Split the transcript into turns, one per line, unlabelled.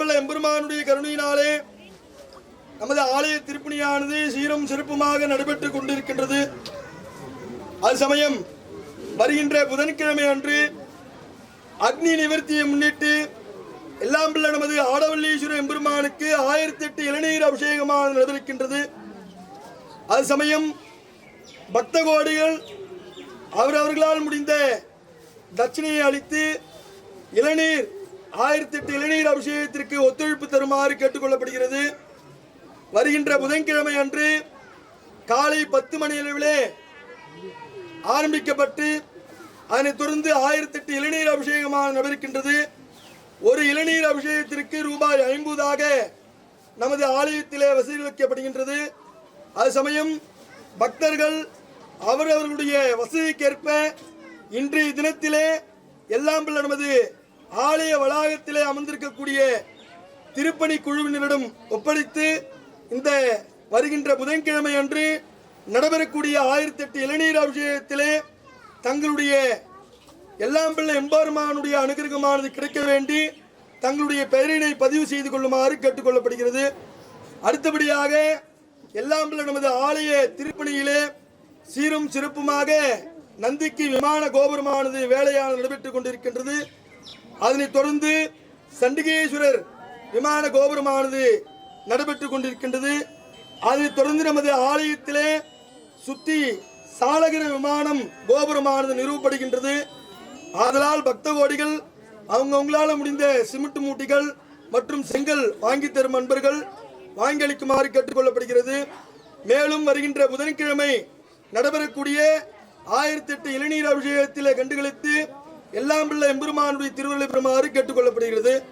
பிள்ளை எம்பெருமானுடைய கருணையினாலே நமது ஆலய திருப்பணியானது சீரும் சிறப்புமாக நடைபெற்றுக் கொண்டிருக்கின்றது. அது சமயம் வருகின்ற புதன்கிழமை அன்று அக்னி நிவர்த்தியை முன்னிட்டு எல்லாம் பிள்ளை நமது ஆடவல்லீஸ்வர எம்பெருமானுக்கு ஆயிரத்தி எட்டு இளநீர் அபிஷேகமாக நடந்திருக்கின்றது. அது சமயம் பக்த கோடிகள் அவரவர்களால் முடிந்த தட்சிணையை அளித்து இளநீர் ஆயிரத்தி எட்டு இளநீர் அபிஷேகத்திற்கு ஒத்துழைப்பு தருமாறு கேட்டுக்கொள்ளப்படுகிறது. வருகின்ற புதன்கிழமை அன்று காலை பத்து மணி அளவிலே ஆரம்பிக்கப்பட்டு அதனைத் தொடர்ந்து ஆயிரத்தி எட்டு இளநீர் அபிஷேகமாக நடைபெறுகின்றது. ஒரு இளநீர் அபிஷேகத்திற்கு ரூபாய் ஐம்பதாக நமது ஆலயத்திலே வசதி வைக்கப்படுகின்றது. அது சமயம் பக்தர்கள் அவரவர்களுடைய வசதிக்கேற்ப இன்றைய தினத்திலே எல்லாம் நமது ஆலய வளாகத்திலே அமர்ந்திருக்கக்கூடிய திருப்பணி குழுவினரிடம் ஒப்படைத்து இந்த வருகின்ற புதன்கிழமை அன்று நடைபெறக்கூடிய ஆயிரத்தி எட்டு இளநீர் அபிஷேகத்திலே தங்களுடைய எல்லாம் பிள்ளை எம்பாருமானுடைய அனுகிரகமானது கிடைக்க வேண்டி தங்களுடைய பெயரினை பதிவு செய்து கொள்ளுமாறு கேட்டுக்கொள்ளப்படுகிறது. அடுத்தபடியாக எல்லாம் பிள்ளை நமது ஆலய திருப்பணியிலே சீரும் சிறப்புமாக நந்திக்கு விமான கோபுரமானது வேலையானது நடைபெற்றுக் கொண்டிருக்கின்றது. அதனைத் தொடர்ந்து சண்டிகேஸ்வரர் விமான கோபுரமானது நடைபெற்றுக் கொண்டிருக்கின்றது. அதனைத் தொடர்ந்து நமது ஆலயத்திலே சுத்தி சாலகிர விமானம் கோபுரமானது நிறுவப்படுகின்றது. ஆதலால் பக்த கோடிகள் அவங்கவுங்களால முடிந்த சிமெண்ட் மூட்டிகள் மற்றும் செங்கல் வாங்கி தரும் அன்பர்கள் வாங்கி அளிக்குமாறு கேட்டுக்கொள்ளப்படுகிறது. மேலும் வருகின்ற புதன்கிழமை நடைபெறக்கூடிய ஆயிரத்தி எட்டு இளநீர் அபிஷேகத்தில் கண்டுகளித்து எல்லாம் பிள்ளை எம்பெருமானுடைய திருவள்ளுவர் பெருமாறு கேட்டுக்கொள்ளப்படுகிறது.